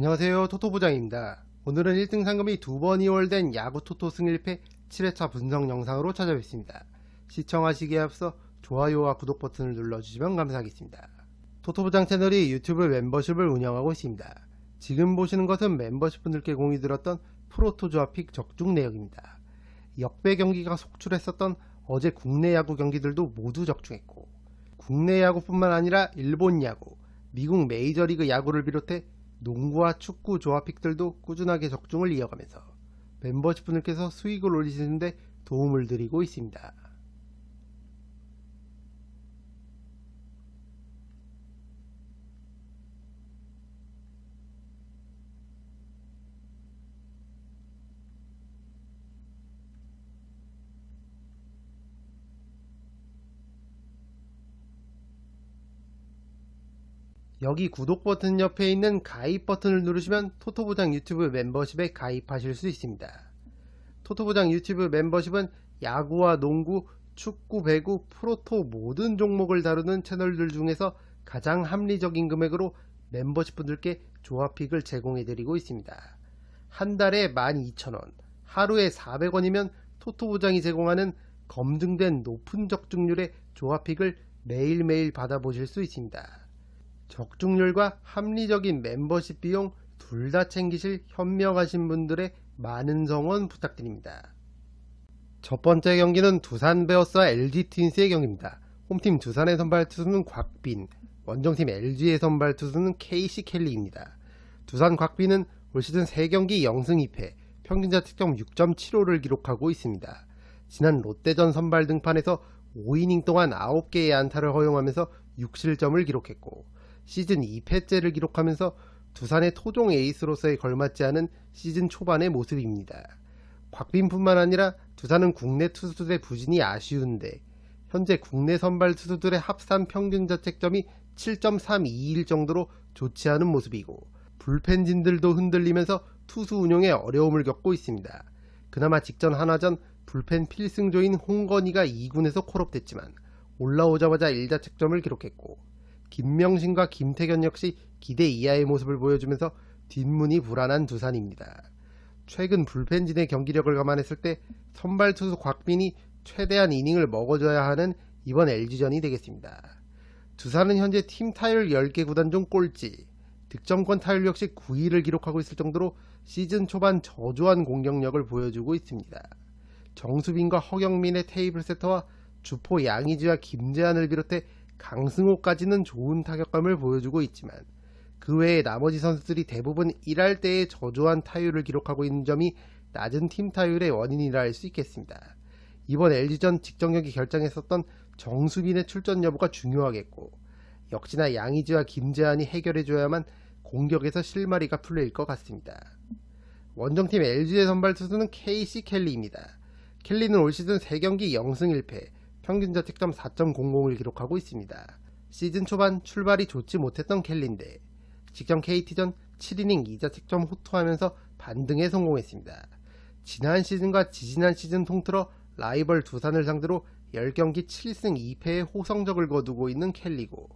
안녕하세요 토토부장입니다. 오늘은 1등 상금이 두번 이월된 야구 토토 승일패 7회차 분석 영상으로 찾아뵙습니다. 시청하시기에 앞서 좋아요와 구독 버튼을 눌러주시면 감사하겠습니다. 토토부장 채널이 유튜브 멤버십을 운영하고 있습니다. 지금 보시는 것은 멤버십 분들께 공유 들었던 프로토조합 픽 적중 내역입니다. 역배 경기가 속출했었던 어제 국내 야구 경기들도 모두 적중했고 국내 야구뿐만 아니라 일본 야구, 미국 메이저리그 야구를 비롯해 농구와 축구 조합픽들도 꾸준하게 적중을 이어가면서 멤버십 분들께서 수익을 올리시는데 도움을 드리고 있습니다. 여기 구독 버튼 옆에 있는 가입 버튼을 누르시면 토토부장 유튜브 멤버십에 가입하실 수 있습니다. 토토부장 유튜브 멤버십은 야구와 농구, 축구, 배구, 프로토 모든 종목을 다루는 채널들 중에서 가장 합리적인 금액으로 멤버십 분들께 조합픽을 제공해드리고 있습니다. 한 달에 12,000원, 하루에 400원이면 토토부장이 제공하는 검증된 높은 적중률의 조합픽을 매일매일 받아보실 수 있습니다. 적중률과 합리적인 멤버십 비용 둘 다 챙기실 현명하신 분들의 많은 성원 부탁드립니다. 첫 번째 경기는 두산 베어스와 LG 트윈스의 경기입니다. 홈팀 두산의 선발 투수는 곽빈, 원정팀 LG의 선발 투수는 KC 켈리입니다. 두산 곽빈은 올 시즌 3경기 0승 2패, 평균 자책점 6.75를 기록하고 있습니다. 지난 롯데전 선발 등판에서 5이닝 동안 9개의 안타를 허용하면서 6실점을 기록했고 시즌 2패째를 기록하면서 두산의 토종 에이스로서의 걸맞지 않은 시즌 초반의 모습입니다. 곽빈뿐만 아니라 두산은 국내 투수들의 부진이 아쉬운데 현재 국내 선발 투수들의 합산 평균 자책점이 7.321 정도로 좋지 않은 모습이고 불펜진들도 흔들리면서 투수 운용에 어려움을 겪고 있습니다. 그나마 직전 하나전 불펜 필승조인 홍건희가 2군에서 콜업됐지만 올라오자마자 1자책점을 기록했고 김명신과 김태견 역시 기대 이하의 모습을 보여주면서 뒷문이 불안한 두산입니다. 최근 불펜진의 경기력을 감안했을 때 선발 투수 곽빈이 최대한 이닝을 먹어줘야 하는 이번 LG전이 되겠습니다. 두산은 현재 팀 타율 10개 구단 중 꼴찌, 득점권 타율 역시 9위를 기록하고 있을 정도로 시즌 초반 저조한 공격력을 보여주고 있습니다. 정수빈과 허경민의 테이블 세터와 주포 양의지와 김재한을 비롯해 강승호까지는 좋은 타격감을 보여주고 있지만 그 외에 나머지 선수들이 대부분 1할 때의 저조한 타율을 기록하고 있는 점이 낮은 팀 타율의 원인이라 할 수 있겠습니다. 이번 LG전 직전 경기 결정했었던 정수빈의 출전 여부가 중요하겠고 역시나 양의지와 김재한이 해결해줘야만 공격에서 실마리가 풀릴 것 같습니다. 원정팀 LG의 선발 투수는 KC 켈리입니다. 켈리는 올 시즌 3경기 0승 1패, 평균 자책점 4.00을 기록하고 있습니다. 시즌 초반 출발이 좋지 못했던 켈리인데 직전 KT전 7이닝 2자책점 호투하면서 반등에 성공했습니다. 지난 시즌과 지지난 시즌 통틀어 라이벌 두산을 상대로 10경기 7승 2패의 호성적을 거두고 있는 켈리고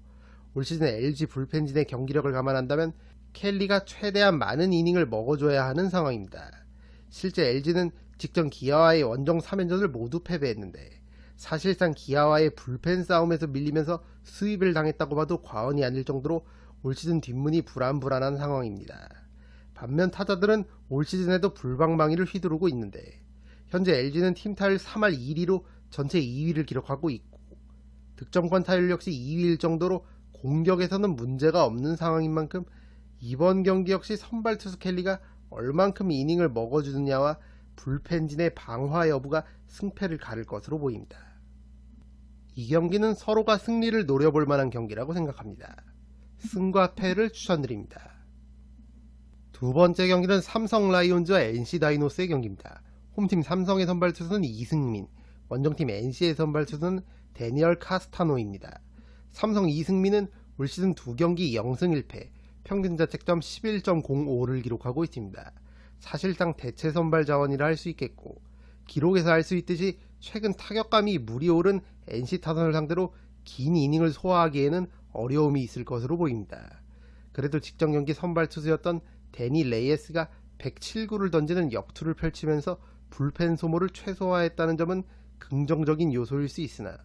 올 시즌 LG 불펜진의 경기력을 감안한다면 켈리가 최대한 많은 이닝을 먹어줘야 하는 상황입니다. 실제 LG는 직전 기아와의 원정 3연전을 모두 패배했는데 사실상 기아와의 불펜 싸움에서 밀리면서 수입을 당했다고 봐도 과언이 아닐 정도로 올 시즌 뒷문이 불안불안한 상황입니다. 반면 타자들은 올 시즌에도 불방망이를 휘두르고 있는데 현재 LG는 팀 타율 3할 1위로 전체 2위를 기록하고 있고 득점권 타율 역시 2위일 정도로 공격에서는 문제가 없는 상황인 만큼 이번 경기 역시 선발 투수 켈리가 얼만큼 이닝을 먹어주느냐와 불펜진의 방화 여부가 승패를 가를 것으로 보입니다. 이 경기는 서로가 승리를 노려볼 만한 경기라고 생각합니다. 승과 패를 추천드립니다. 두 번째 경기는 삼성 라이온즈와 NC 다이노스의 경기입니다. 홈팀 삼성의 선발 투수는 이승민, 원정팀 NC의 선발 투수는 데니얼 카스타노입니다. 삼성 이승민은 올 시즌 두 경기 0승 1패, 평균 자책점 11.05를 기록하고 있습니다. 사실상 대체 선발 자원이라 할 수 있겠고 기록에서 알 수 있듯이 최근 타격감이 물이 오른 NC 타선을 상대로 긴 이닝을 소화하기에는 어려움이 있을 것으로 보입니다. 그래도 직전 경기 선발 투수였던 데니 레이에스가 107구를 던지는 역투를 펼치면서 불펜 소모를 최소화했다는 점은 긍정적인 요소일 수 있으나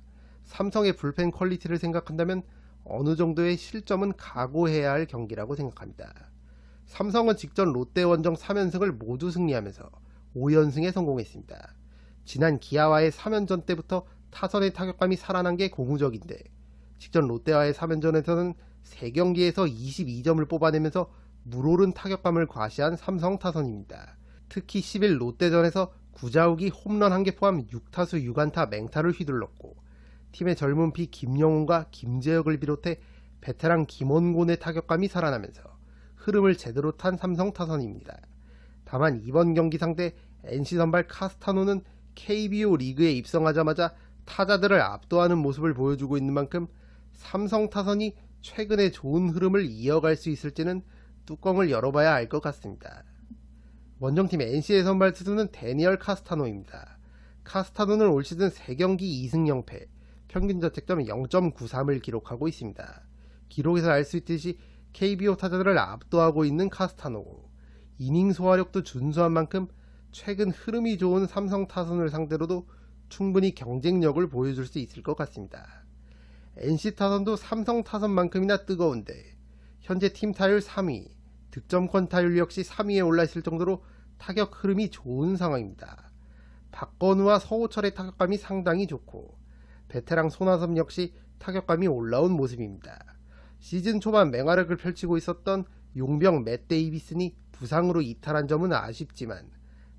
삼성의 불펜 퀄리티를 생각한다면 어느 정도의 실점은 각오해야 할 경기라고 생각합니다. 삼성은 직전 롯데 원정 3연승을 모두 승리하면서 5연승에 성공했습니다. 지난 기아와의 3연전 때부터 타선의 타격감이 살아난 게 고무적인데 직전 롯데와의 3연전에서는 3경기에서 22점을 뽑아내면서 물오른 타격감을 과시한 삼성 타선입니다. 특히 10일 롯데전에서 구자욱이 홈런 1개 포함 6타수 6안타 맹타를 휘둘렀고 팀의 젊은 피 김영훈과 김재혁을 비롯해 베테랑 김원곤의 타격감이 살아나면서 흐름을 제대로 탄 삼성 타선입니다. 다만 이번 경기 상대 NC 선발 카스타노는 KBO 리그에 입성하자마자 타자들을 압도하는 모습을 보여주고 있는 만큼 삼성 타선이 최근에 좋은 흐름을 이어갈 수 있을지는 뚜껑을 열어봐야 알 것 같습니다. 원정팀 NC의 선발 투수는 데니얼 카스타노입니다. 카스타노는 올 시즌 3경기 2승 0패, 평균 자책점 0.93을 기록하고 있습니다. 기록에서 알 수 있듯이 KBO 타자들을 압도하고 있는 카스타노. 이닝 소화력도 준수한 만큼 최근 흐름이 좋은 삼성 타선을 상대로도 충분히 경쟁력을 보여줄 수 있을 것 같습니다. NC 타선도 삼성 타선만큼이나 뜨거운데 현재 팀 타율 3위, 득점권 타율 역시 3위에 올라 있을 정도로 타격 흐름이 좋은 상황입니다. 박건우와 서호철의 타격감이 상당히 좋고 베테랑 손아섭 역시 타격감이 올라온 모습입니다. 시즌 초반 맹활약을 펼치고 있었던 용병 맷 데이비슨이 부상으로 이탈한 점은 아쉽지만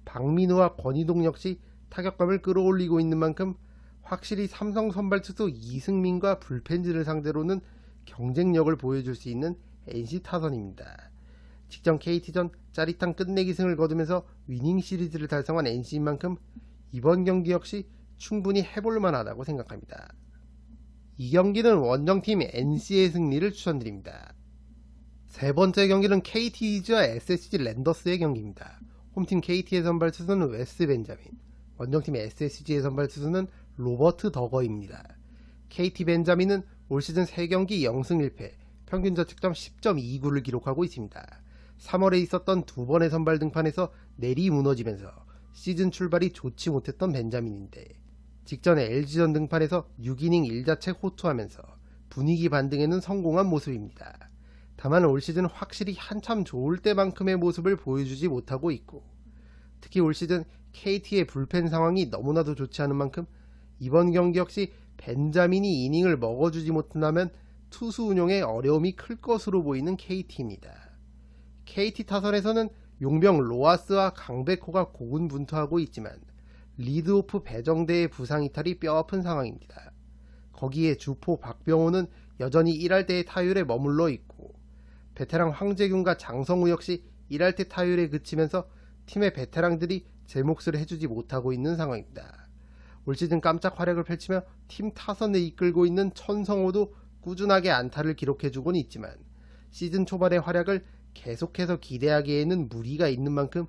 박민우와 권희동 역시 타격감을 끌어올리고 있는 만큼 확실히 삼성 선발 투수 이승민과 불펜즈를 상대로는 경쟁력을 보여줄 수 있는 NC 타선입니다. 직전 KT전 짜릿한 끝내기 승을 거두면서 위닝 시리즈를 달성한 NC인 만큼 이번 경기 역시 충분히 해볼 만하다고 생각합니다. 이 경기는 원정팀 NC의 승리를 추천드립니다. 세 번째 경기는 KT 위즈와 SSG 랜더스의 경기입니다. 홈팀 KT의 선발 투수는 웨스 벤자민, 원정팀 SSG의 선발 투수는 로버트 더거입니다. KT 벤자민은 올 시즌 3경기 0승 1패, 평균 자책점 10.29를 기록하고 있습니다. 3월에 있었던 두 번의 선발 등판에서 내리 무너지면서 시즌 출발이 좋지 못했던 벤자민인데 직전에 LG전 등판에서 6이닝 1자책 호투하면서 분위기 반등에는 성공한 모습입니다. 다만 올 시즌 확실히 한참 좋을 때만큼의 모습을 보여주지 못하고 있고 특히 올 시즌 KT의 불펜 상황이 너무나도 좋지 않은 만큼 이번 경기 역시 벤자민이 이닝을 먹어주지 못한다면 투수 운용에 어려움이 클 것으로 보이는 KT입니다. KT 타선에서는 용병 로아스와 강백호가 고군분투하고 있지만 리드오프 배정대의 부상 이탈이 뼈아픈 상황입니다. 거기에 주포 박병호는 여전히 1할 때의 타율에 머물러 있고 베테랑 황재균과 장성우 역시 1할 때 타율에 그치면서 팀의 베테랑들이 제 몫을 해주지 못하고 있는 상황입니다. 올 시즌 깜짝 활약을 펼치며 팀 타선을 이끌고 있는 천성호도 꾸준하게 안타를 기록해주곤 있지만 시즌 초반의 활약을 계속해서 기대하기에는 무리가 있는 만큼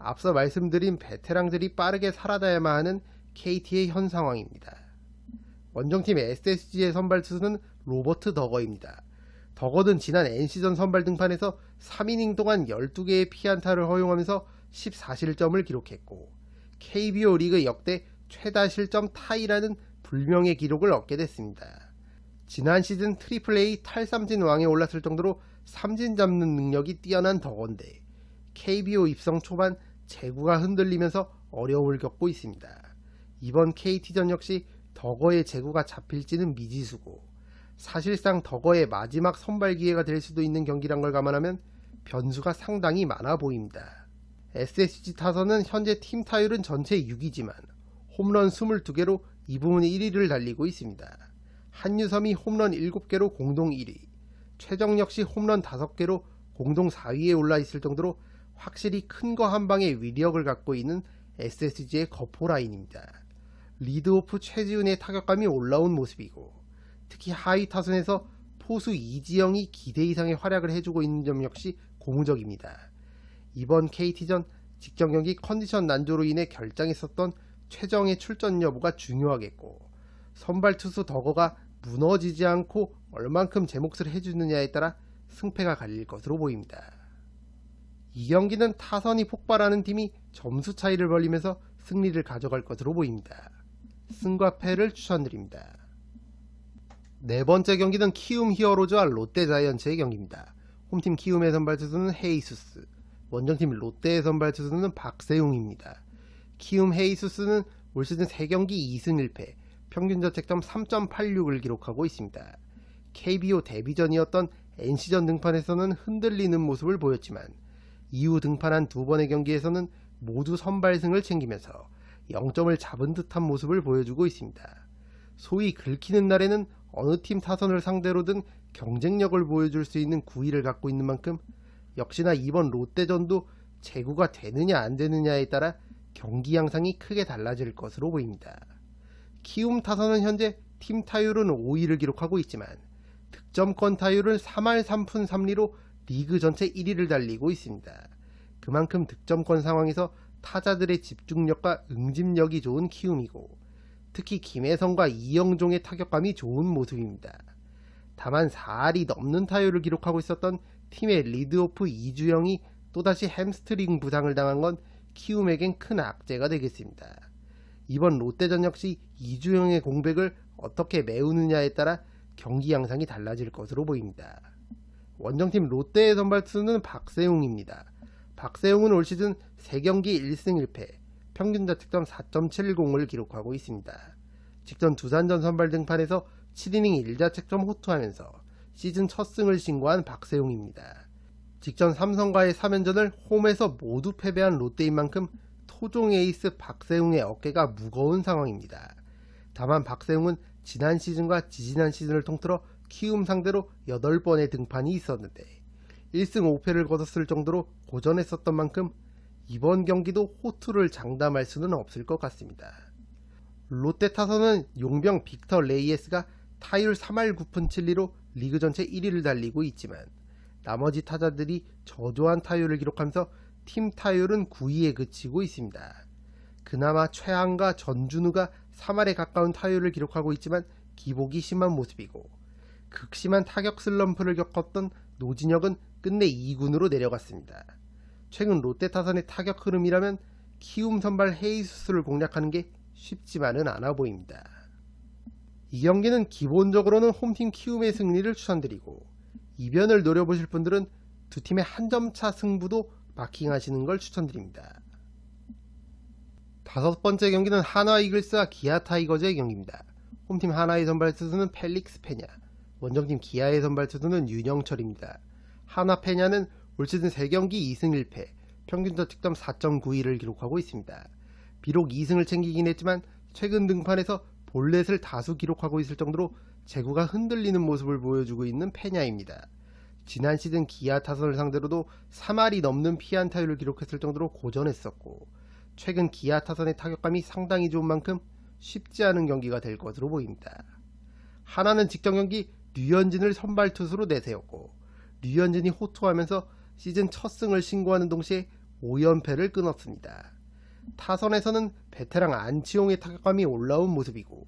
앞서 말씀드린 베테랑들이 빠르게 살아나야만 하는 KT의 현 상황입니다. 원정팀 SSG의 선발 투수는 로버트 더거입니다. 더거는 지난 NC전 선발 등판에서 3이닝 동안 12개의 피안타를 허용하면서 14실점을 기록했고 KBO 리그 역대 최다 실점 타이라는 불명의 기록을 얻게 됐습니다. 지난 시즌 트리플 A 탈삼진 왕에 올랐을 정도로 삼진 잡는 능력이 뛰어난 덕원데 KBO 입성 초반 제구가 흔들리면서 어려움을 겪고 있습니다. 이번 KT전 역시 덕어의 제구가 잡힐지는 미지수고 사실상 덕어의 마지막 선발 기회가 될 수도 있는 경기란 걸 감안하면 변수가 상당히 많아 보입니다. SSG 타선은 현재 팀 타율은 전체 6위지만 홈런 22개로 이 부분 1위를 달리고 있습니다. 한유섬이 홈런 7개로 공동 1위, 최정 역시 홈런 5개로 공동 4위에 올라 있을 정도로 확실히 큰 거 한 방의 위력을 갖고 있는 SSG의 거포 라인입니다. 리드오프 최지훈의 타격감이 올라온 모습이고 특히 하위 타선에서 포수 이지영이 기대 이상의 활약을 해주고 있는 점 역시 고무적입니다. 이번 KT전 직전 경기 컨디션 난조로 인해 결장했었던 최정의 출전 여부가 중요하겠고 선발 투수 덕어가 무너지지 않고 얼만큼 제 몫을 해주느냐에 따라 승패가 갈릴 것으로 보입니다. 이 경기는 타선이 폭발하는 팀이 점수 차이를 벌리면서 승리를 가져갈 것으로 보입니다. 승과 패를 추천드립니다. 네 번째 경기는 키움 히어로즈와 롯데 자이언츠의 경기입니다. 홈팀 키움의 선발 투수는 헤이수스, 원정팀 롯데의 선발 투수는 박세웅입니다. 키움 헤이수스는 올 시즌 3경기 2승 1패, 평균 자책점 3.86을 기록하고 있습니다. KBO 데뷔전이었던 NC전 등판에서는 흔들리는 모습을 보였지만 이후 등판한 두 번의 경기에서는 모두 선발승을 챙기면서 0점을 잡은 듯한 모습을 보여주고 있습니다. 소위 긁히는 날에는 어느 팀 타선을 상대로든 경쟁력을 보여줄 수 있는 구위를 갖고 있는 만큼 역시나 이번 롯데전도 제구가 되느냐 안 되느냐에 따라 경기 양상이 크게 달라질 것으로 보입니다. 키움 타선은 현재 팀 타율은 5위를 기록하고 있지만 득점권 타율은 3할 3푼 3리로 리그 전체 1위를 달리고 있습니다. 그만큼 득점권 상황에서 타자들의 집중력과 응집력이 좋은 키움이고 특히 김혜성과 이영종의 타격감이 좋은 모습입니다. 다만 4할이 넘는 타율을 기록하고 있었던 팀의 리드오프 이주영이 또다시 햄스트링 부상을 당한 건 키움에겐 큰 악재가 되겠습니다. 이번 롯데전 역시 이주영의 공백을 어떻게 메우느냐에 따라 경기 양상이 달라질 것으로 보입니다. 원정팀 롯데의 선발 투수는 박세웅입니다. 박세웅은 올 시즌 3경기 1승 1패, 평균 자책점 4.70을 기록하고 있습니다. 직전 두산전 선발 등판에서 7이닝 1자책점 호투하면서 시즌 첫 승을 신고한 박세웅입니다. 직전 삼성과의 3연전을 홈에서 모두 패배한 롯데인 만큼 토종 에이스 박세웅의 어깨가 무거운 상황입니다. 다만 박세웅은 지난 시즌과 지지난 시즌을 통틀어 키움 상대로 8번의 등판이 있었는데 1승 5패를 거뒀을 정도로 고전했었던 만큼 이번 경기도 호투를 장담할 수는 없을 것 같습니다. 롯데 타선은 용병 빅터 레이에스가 타율 3할 9푼 7리로 리그 전체 1위를 달리고 있지만 나머지 타자들이 저조한 타율을 기록하면서 팀 타율은 9위에 그치고 있습니다. 그나마 최한과 전준우가 3할에 가까운 타율을 기록하고 있지만 기복이 심한 모습이고 극심한 타격 슬럼프를 겪었던 노진혁은 끝내 2군으로 내려갔습니다. 최근 롯데 타선의 타격 흐름이라면 키움 선발 헤이수스를 공략하는 게 쉽지만은 않아 보입니다. 이 경기는 기본적으로는 홈팀 키움의 승리를 추천드리고 이변을 노려보실 분들은 두 팀의 한 점 차 승부도 마킹하시는 걸 추천드립니다. 다섯 번째 경기는 하나 이글스와 기아 타이거즈의 경기입니다. 홈팀 하나의 선발 투수는 펠릭스 페냐, 원정팀 기아의 선발 투수는 윤영철입니다. 하나 페냐는 올 시즌 3경기 2승 1패, 평균 자책점 4.91을 기록하고 있습니다. 비록 2승을 챙기긴 했지만 최근 등판에서 볼넷을 다수 기록하고 있을 정도로 제구가 흔들리는 모습을 보여주고 있는 페냐입니다. 지난 시즌 기아 타선을 상대로도 3할이 넘는 피안타율을 기록했을 정도로 고전했었고 최근 기아 타선의 타격감이 상당히 좋은 만큼 쉽지 않은 경기가 될 것으로 보입니다. 하나는 직전 경기 류현진을 선발 투수로 내세웠고 류현진이 호투하면서 시즌 첫 승을 신고하는 동시에 5연패를 끊었습니다. 타선에서는 베테랑 안치홍의 타격감이 올라온 모습이고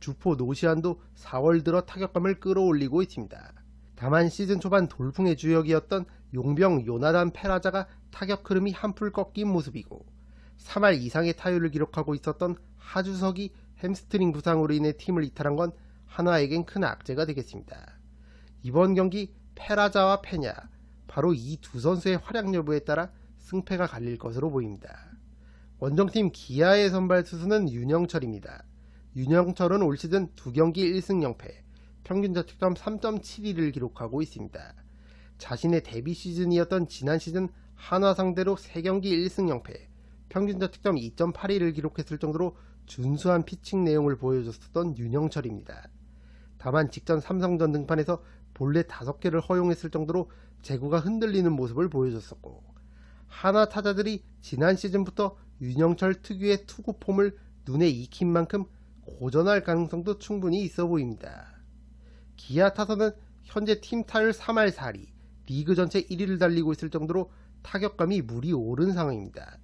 주포 노시안도 4월 들어 타격감을 끌어올리고 있습니다. 다만 시즌 초반 돌풍의 주역이었던 용병 요나단 페라자가 타격 흐름이 한풀 꺾인 모습이고 3할 이상의 타율을 기록하고 있었던 하주석이 햄스트링 부상으로 인해 팀을 이탈한 건 하나에겐 큰 악재가 되겠습니다. 이번 경기 페라자와 페냐 바로 이 두 선수의 활약 여부에 따라 승패가 갈릴 것으로 보입니다. 원정팀 기아의 선발 투수는 윤영철입니다. 윤영철은 올 시즌 두 경기 1승 0패, 평균 자책점 3.72를 기록하고 있습니다. 자신의 데뷔 시즌이었던 지난 시즌 한화 상대로 3경기 1승 0패, 평균 자책점 2.81을 기록했을 정도로 준수한 피칭 내용을 보여줬었던 윤영철입니다. 다만 직전 삼성전 등판에서 본래 5개를 허용했을 정도로 제구가 흔들리는 모습을 보여줬었고 하나 타자들이 지난 시즌부터 윤영철 특유의 투구 폼을 눈에 익힌 만큼 고전할 가능성도 충분히 있어 보입니다. 기아 타선은 현재 팀 타율 3할 4리, 리그 전체 1위를 달리고 있을 정도로 타격감이 물이 오른 상황입니다.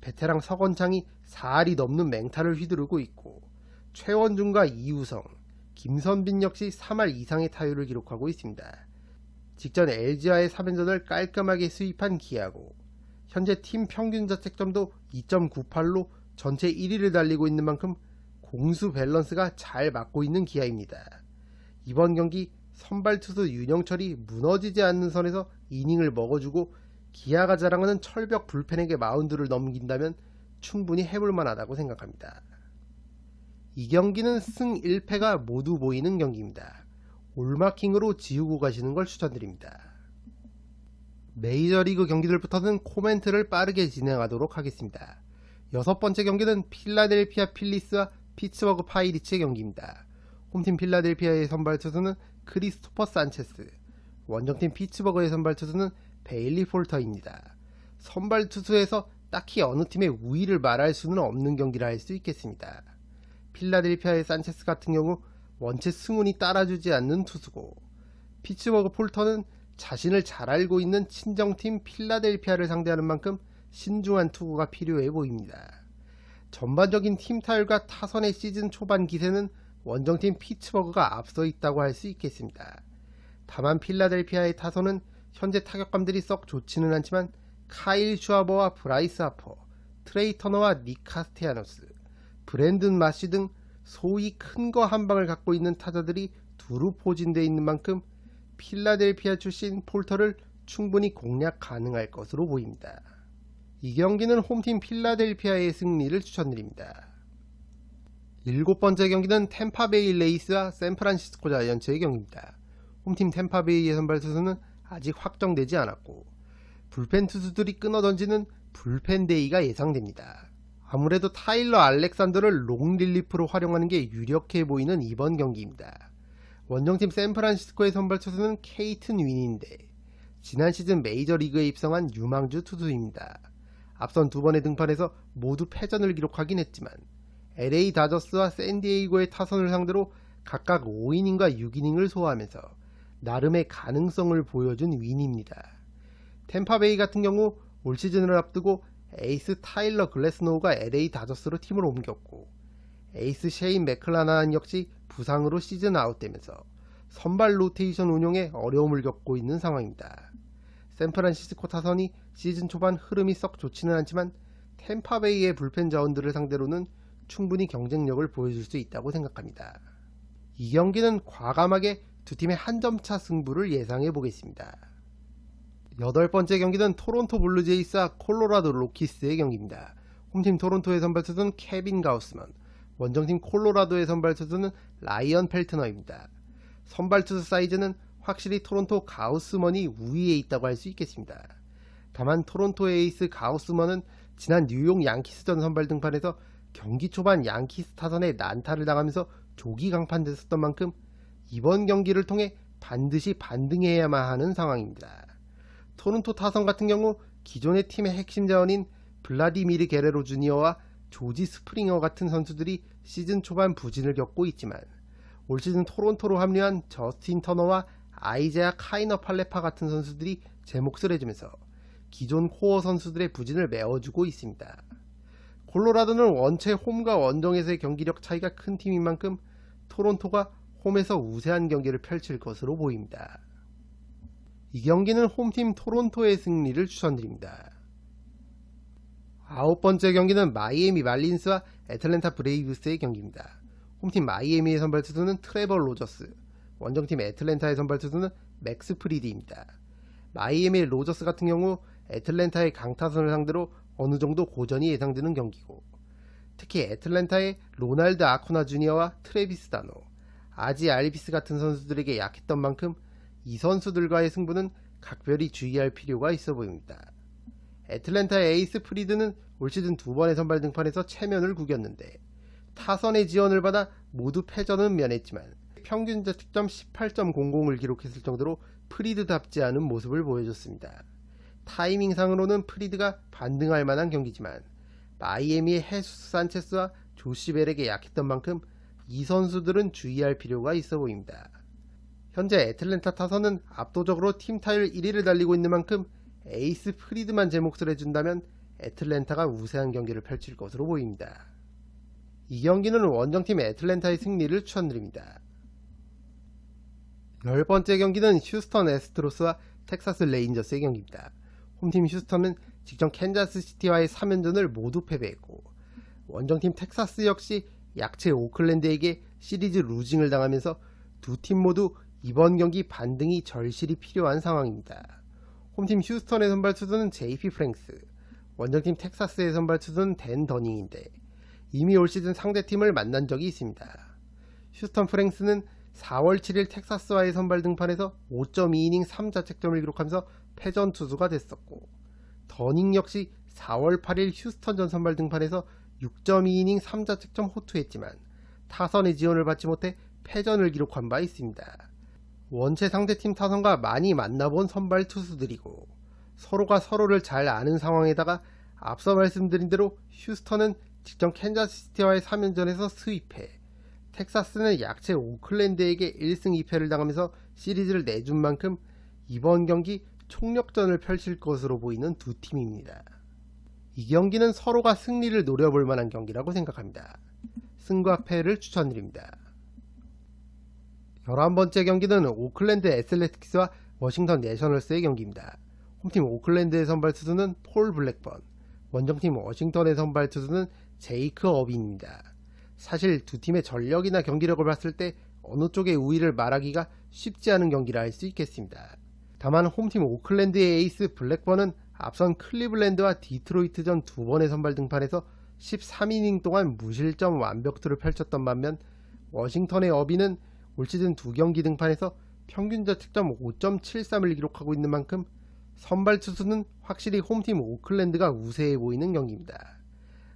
베테랑 서건창이 4할이 넘는 맹타를 휘두르고 있고 최원준과 이우성, 김선빈 역시 3할 이상의 타율을 기록하고 있습니다. 직전 LG와의 3연전을 깔끔하게 수입한 기아고 현재 팀 평균 자책점도 2.98로 전체 1위를 달리고 있는 만큼 공수 밸런스가 잘 맞고 있는 기아입니다. 이번 경기 선발 투수 윤영철이 무너지지 않는 선에서 이닝을 먹어주고 기아가 자랑하는 철벽 불펜에게 마운드를 넘긴다면 충분히 해볼 만하다고 생각합니다. 이 경기는 승 1패가 모두 보이는 경기입니다. 올마킹으로 지우고 가시는 걸 추천드립니다. 메이저리그 경기들부터는 코멘트를 빠르게 진행하도록 하겠습니다. 여섯 번째 경기는 필라델피아 필리스와 피츠버그 파이리츠의 경기입니다. 홈팀 필라델피아의 선발 투수는 크리스토퍼 산체스, 원정팀 피츠버그의 선발 투수는 베일리 폴터입니다. 선발 투수에서 딱히 어느 팀의 우위를 말할 수는 없는 경기라 할 수 있겠습니다. 필라델피아의 산체스 같은 경우 원체 승운이 따라주지 않는 투수고 피츠버그 폴터는 자신을 잘 알고 있는 친정팀 필라델피아를 상대하는 만큼 신중한 투구가 필요해 보입니다. 전반적인 팀 타율과 타선의 시즌 초반 기세는 원정팀 피츠버그가 앞서 있다고 할 수 있겠습니다. 다만 필라델피아의 타선은 현재 타격감들이 썩 좋지는 않지만 카일 슈아버와 브라이스 하퍼, 트레이 터너와 닉 카스테야노스, 브랜든 마시 등 소위 큰 거 한 방을 갖고 있는 타자들이 두루 포진되어 있는 만큼 필라델피아 출신 폴터를 충분히 공략 가능할 것으로 보입니다. 이 경기는 홈팀 필라델피아의 승리를 추천드립니다. 일곱 번째 경기는 템파베이 레이스와 샌프란시스코 자이언츠의 경기입니다. 홈팀 템파베이의 선발 투수는 아직 확정되지 않았고 불펜 투수들이 끊어던지는 불펜 데이가 예상됩니다. 아무래도 타일러 알렉산더를 롱 릴리프로 활용하는 게 유력해 보이는 이번 경기입니다. 원정팀 샌프란시스코의 선발 투수는 케이튼 윈인데 지난 시즌 메이저리그에 입성한 유망주 투수입니다. 앞선 두 번의 등판에서 모두 패전을 기록하긴 했지만 LA 다저스와 샌디에이고의 타선을 상대로 각각 5이닝과 6이닝을 소화하면서 나름의 가능성을 보여준 윈입니다. 템파베이 같은 경우 올 시즌을 앞두고 에이스 타일러 글래스노우가 LA 다저스로 팀을 옮겼고 에이스 셰인 맥클라나한 역시 부상으로 시즌 아웃되면서 선발 로테이션 운용에 어려움을 겪고 있는 상황입니다. 샌프란시스코 타선이 시즌 초반 흐름이 썩 좋지는 않지만 템파베이의 불펜 자원들을 상대로는 충분히 경쟁력을 보여줄 수 있다고 생각합니다. 이 경기는 과감하게 두 팀의 한 점 차 승부를 예상해 보겠습니다. 여덟 번째 경기는 토론토 블루제이스와 콜로라도 로키스의 경기입니다. 홈팀 토론토의 선발 투수는 케빈 가우스먼, 원정팀 콜로라도의 선발 투수는 라이언 펠트너입니다. 선발 투수 사이즈는 확실히 토론토 가우스먼이 우위에 있다고 할 수 있겠습니다. 다만 토론토 에이스 가우스먼은 지난 뉴욕 양키스전 선발 등판에서 경기 초반 양키스 타선에 난타를 당하면서 조기 강판됐었던 만큼 이번 경기를 통해 반드시 반등해야만 하는 상황입니다. 토론토 타선 같은 경우 기존의 팀의 핵심 자원인 블라디미르 게레로 주니어와 조지 스프링어 같은 선수들이 시즌 초반 부진을 겪고 있지만 올 시즌 토론토로 합류한 저스틴 터너와 아이제아 카이너 팔레파 같은 선수들이 제 몫을 해주면서 기존 코어 선수들의 부진을 메워주고 있습니다. 콜로라도는 원체 홈과 원정에서의 경기력 차이가 큰 팀인 만큼 토론토가 홈에서 우세한 경기를 펼칠 것으로 보입니다. 이 경기는 홈팀 토론토의 승리를 추천드립니다. 아홉 번째 경기는 마이애미 말린스와 애틀랜타 브레이브스의 경기입니다. 홈팀 마이애미의 선발 투수는 트레버 로저스, 원정팀 애틀랜타의 선발 투수는 맥스 프리디입니다. 마이애미의 로저스 같은 경우 애틀랜타의 강타선을 상대로 어느 정도 고전이 예상되는 경기고 특히 애틀랜타의 로날드 아쿠나 주니어와 트레비스 다노, 아지 알비스 같은 선수들에게 약했던 만큼 이 선수들과의 승부는 각별히 주의할 필요가 있어 보입니다. 애틀랜타의 에이스 프리드는 올 시즌 두 번의 선발 등판에서 체면을 구겼는데 타선의 지원을 받아 모두 패전은 면했지만 평균 자책점 18.00을 기록했을 정도로 프리드답지 않은 모습을 보여줬습니다. 타이밍상으로는 프리드가 반등할 만한 경기지만 마이애미의 헤수스 산체스와 조시벨에게 약했던 만큼 이 선수들은 주의할 필요가 있어 보입니다. 현재 애틀랜타 타선은 압도적으로 팀 타율 1위를 달리고 있는 만큼 에이스 프리드만 제 몫을 해준다면 애틀랜타가 우세한 경기를 펼칠 것으로 보입니다. 이 경기는 원정팀 애틀랜타의 승리를 추천드립니다. 열 번째 경기는 휴스턴 에스트로스와 텍사스 레인저스의 경기입니다. 홈팀 휴스턴은 직전 캔자스 시티와의 3연전을 모두 패배했고 원정팀 텍사스 역시 약체 오클랜드에게 시리즈 루징을 당하면서 두 팀 모두 이번 경기 반등이 절실히 필요한 상황입니다. 홈팀 휴스턴의 선발 투수는 JP 프랭스, 원정팀 텍사스의 선발 투수는 댄 더닝인데 이미 올 시즌 상대팀을 만난 적이 있습니다. 휴스턴 프랭스는 4월 7일 텍사스와의 선발 등판에서 5.2이닝 3자책점을 기록하면서 패전 투수가 됐었고 더닝 역시 4월 8일 휴스턴전 선발 등판에서 6.2이닝 3자책점 호투했지만 타선의 지원을 받지 못해 패전을 기록한 바 있습니다. 원체 상대팀 타선과 많이 만나본 선발 투수들이고 서로가 서로를 잘 아는 상황에다가 앞서 말씀드린 대로 휴스턴은 직전 캔자스시티와의 3연전에서 스위패, 텍사스는 약체 오클랜드에게 1승 2패를 당하면서 시리즈를 내준 만큼 이번 경기 총력전을 펼칠 것으로 보이는 두 팀입니다. 이 경기는 서로가 승리를 노려볼 만한 경기라고 생각합니다. 승과 패를 추천드립니다. 11번째 경기는 오클랜드 애슬레틱스와 워싱턴 내셔널스의 경기입니다. 홈팀 오클랜드의 선발 투수는 폴 블랙번, 원정팀 워싱턴의 선발 투수는 제이크 어빈입니다. 사실 두 팀의 전력이나 경기력을 봤을 때 어느 쪽의 우위를 말하기가 쉽지 않은 경기라 할 수 있겠습니다. 다만 홈팀 오클랜드의 에이스 블랙번은 앞선 클리블랜드와 디트로이트전 두 번의 선발 등판에서 13이닝 동안 무실점 완벽투를 펼쳤던 반면 워싱턴의 어비는 올 시즌 두 경기 등판에서 평균 자책점 5.73을 기록하고 있는 만큼 선발 투수는 확실히 홈팀 오클랜드가 우세해 보이는 경기입니다.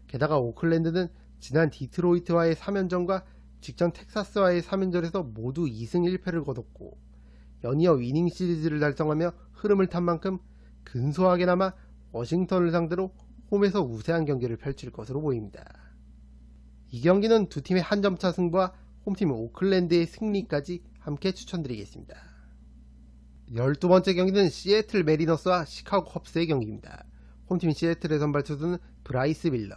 게다가 오클랜드는 지난 디트로이트와의 3연전과 직전 텍사스와의 3연전에서 모두 2승 1패를 거뒀고 연이어 위닝 시리즈를 달성하며 흐름을 탄 만큼 근소하게나마 워싱턴을 상대로 홈에서 우세한 경기를 펼칠 것으로 보입니다. 이 경기는 두 팀의 한 점차 승부와 홈팀 오클랜드의 승리까지 함께 추천드리겠습니다. 12번째 경기는 시애틀 메리너스와 시카고 컵스의 경기입니다. 홈팀 시애틀의 선발 투수는 브라이스 밀러,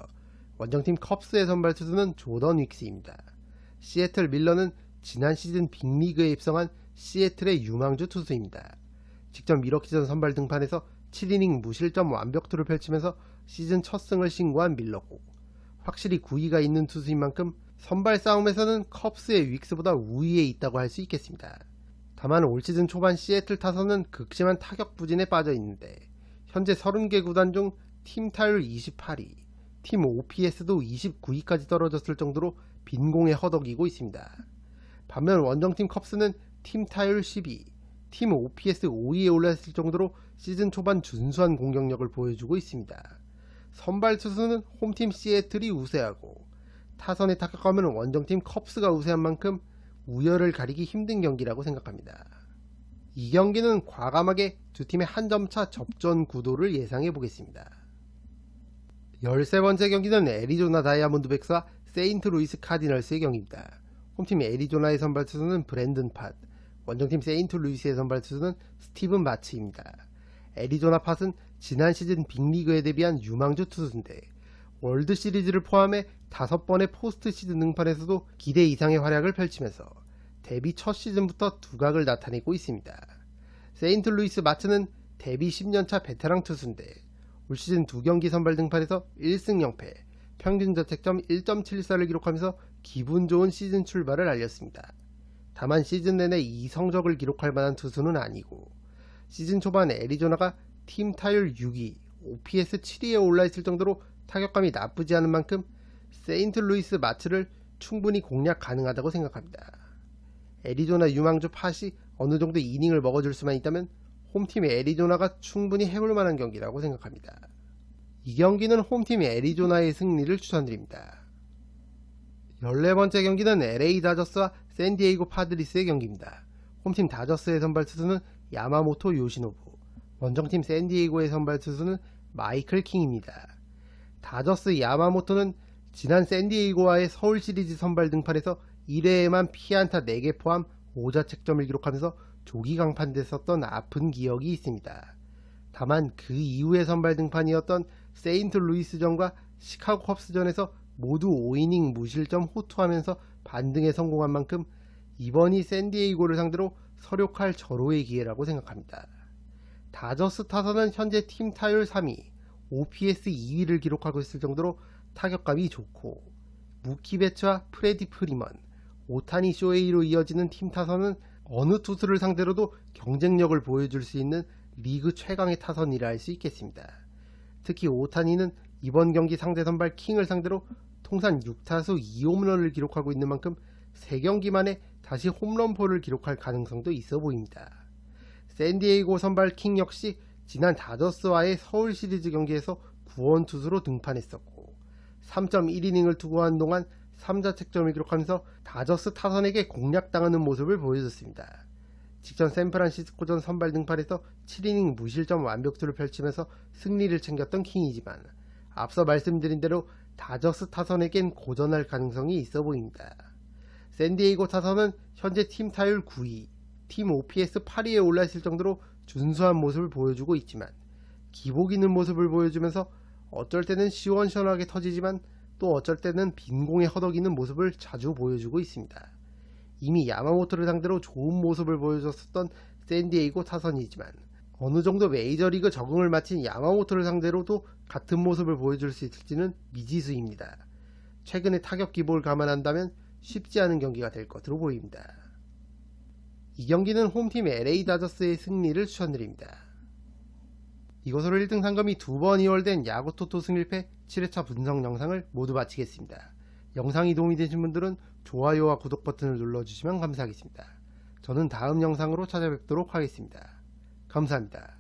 원정팀 컵스의 선발 투수는 조던 윅스입니다. 시애틀 밀러는 지난 시즌 빅리그에 입성한 시애틀의 유망주 투수입니다. 직접 미러키전 선발 등판에서 7이닝 무실점 완벽투를 펼치면서 시즌 첫 승을 신고한 밀러고 확실히 구위가 있는 투수인 만큼 선발 싸움에서는 컵스의 윅스보다 우위에 있다고 할 수 있겠습니다. 다만 올 시즌 초반 시애틀 타선은 극심한 타격 부진에 빠져 있는데 현재 30개 구단 중 팀 타율 28위, 팀 OPS도 29위까지 떨어졌을 정도로 빈공에 허덕이고 있습니다. 반면 원정팀 컵스는 팀 타율 12, 팀 OPS 5위에 올랐을 정도로 시즌 초반 준수한 공격력을 보여주고 있습니다. 선발 투수는 홈팀 시애틀이 우세하고 타선의 타격감은 원정팀 컵스가 우세한 만큼 우열을 가리기 힘든 경기라고 생각합니다. 이 경기는 과감하게 두 팀의 한 점차 접전 구도를 예상해 보겠습니다. 13번째 경기는 애리조나 다이아몬드백스와 세인트 루이스 카디널스의 경기입니다. 홈팀 애리조나의 선발 투수는 브랜든 팟, 원정팀 세인트 루이스의 선발 투수는 스티븐 마츠입니다. 애리조나 팟은 지난 시즌 빅리그에 대비한 유망주 투수인데 월드 시리즈를 포함해 다섯 번의 포스트 시즌 등판에서도 기대 이상의 활약을 펼치면서 데뷔 첫 시즌부터 두각을 나타내고 있습니다. 세인트루이스 마츠는 데뷔 10년차 베테랑 투수인데 올 시즌 두 경기 선발 등판에서 1승 0패, 평균 자책점 1.74를 기록하면서 기분 좋은 시즌 출발을 알렸습니다. 다만 시즌 내내 이 성적을 기록할 만한 투수는 아니고 시즌 초반 애리조나가 팀 타율 6위, OPS 7위에 올라 있을 정도로 타격감이 나쁘지 않은 만큼 세인트루이스 마츠를 충분히 공략 가능하다고 생각합니다. 애리조나 유망주 팟이 어느 정도 이닝을 먹어줄 수만 있다면 홈팀 애리조나가 충분히 해볼 만한 경기라고 생각합니다. 이 경기는 홈팀 애리조나의 승리를 추천드립니다. 14번째 경기는 LA 다저스와 샌디에이고 파드리스의 경기입니다. 홈팀 다저스의 선발 투수는 야마모토 요시노부, 원정팀 샌디에이고의 선발 투수는 마이클 킹입니다. 다저스 야마모토는 지난 샌디에이고와의 서울 시리즈 선발 등판에서 1회에만 피안타 4개 포함 5자책점을 기록하면서 조기 강판됐었던 아픈 기억이 있습니다. 다만 그 이후의 선발 등판이었던 세인트 루이스전과 시카고 컵스전에서 모두 5이닝 무실점 호투하면서 반등에 성공한 만큼 이번이 샌디에이고를 상대로 서력할 절호의 기회라고 생각합니다. 다저스 타선은 현재 팀 타율 3위, OPS 2위를 기록하고 있을 정도로 타격감이 좋고 무키 베츠와 프레디 프리먼, 오타니 쇼에이로 이어지는 팀 타선은 어느 투수를 상대로도 경쟁력을 보여줄 수 있는 리그 최강의 타선이라 할 수 있겠습니다. 특히 오타니는 이번 경기 상대 선발 킹을 상대로 통산 6타수 2홈런을 기록하고 있는 만큼 3경기 만에 다시 홈런포를 기록할 가능성도 있어 보입니다. 샌디에이고 선발 킹 역시 지난 다저스와의 서울 시리즈 경기에서 구원 투수로 등판했었고 3.1이닝을 투구한 동안 3자책점을 기록하면서 다저스 타선에게 공략당하는 모습을 보여줬습니다. 직전 샌프란시스코전 선발 등판에서 7이닝 무실점 완벽투를 펼치면서 승리를 챙겼던 킹이지만 앞서 말씀드린 대로 다저스 타선에겐 고전할 가능성이 있어 보입니다. 샌디에이고 타선은 현재 팀 타율 9위, 팀 OPS 8위에 올라 있을 정도로 준수한 모습을 보여주고 있지만 기복 있는 모습을 보여주면서 어쩔 때는 시원시원하게 터지지만 또 어쩔 때는 빈공에 허덕이는 모습을 자주 보여주고 있습니다. 이미 야마모토를 상대로 좋은 모습을 보여줬었던 샌디에이고 타선이지만 어느 정도 메이저리그 적응을 마친 야마모토를 상대로도 같은 모습을 보여줄 수 있을지는 미지수입니다. 최근의 타격 기복을 감안한다면 쉽지 않은 경기가 될 것으로 보입니다. 이 경기는 홈팀 LA 다저스의 승리를 추천드립니다. 이것으로 1등 상금이 두 번 이월된 야구 토토 승일패 7회차 분석 영상을 모두 마치겠습니다. 영상이 도움이 되신 분들은 좋아요와 구독 버튼을 눌러주시면 감사하겠습니다. 저는 다음 영상으로 찾아뵙도록 하겠습니다. 감사합니다.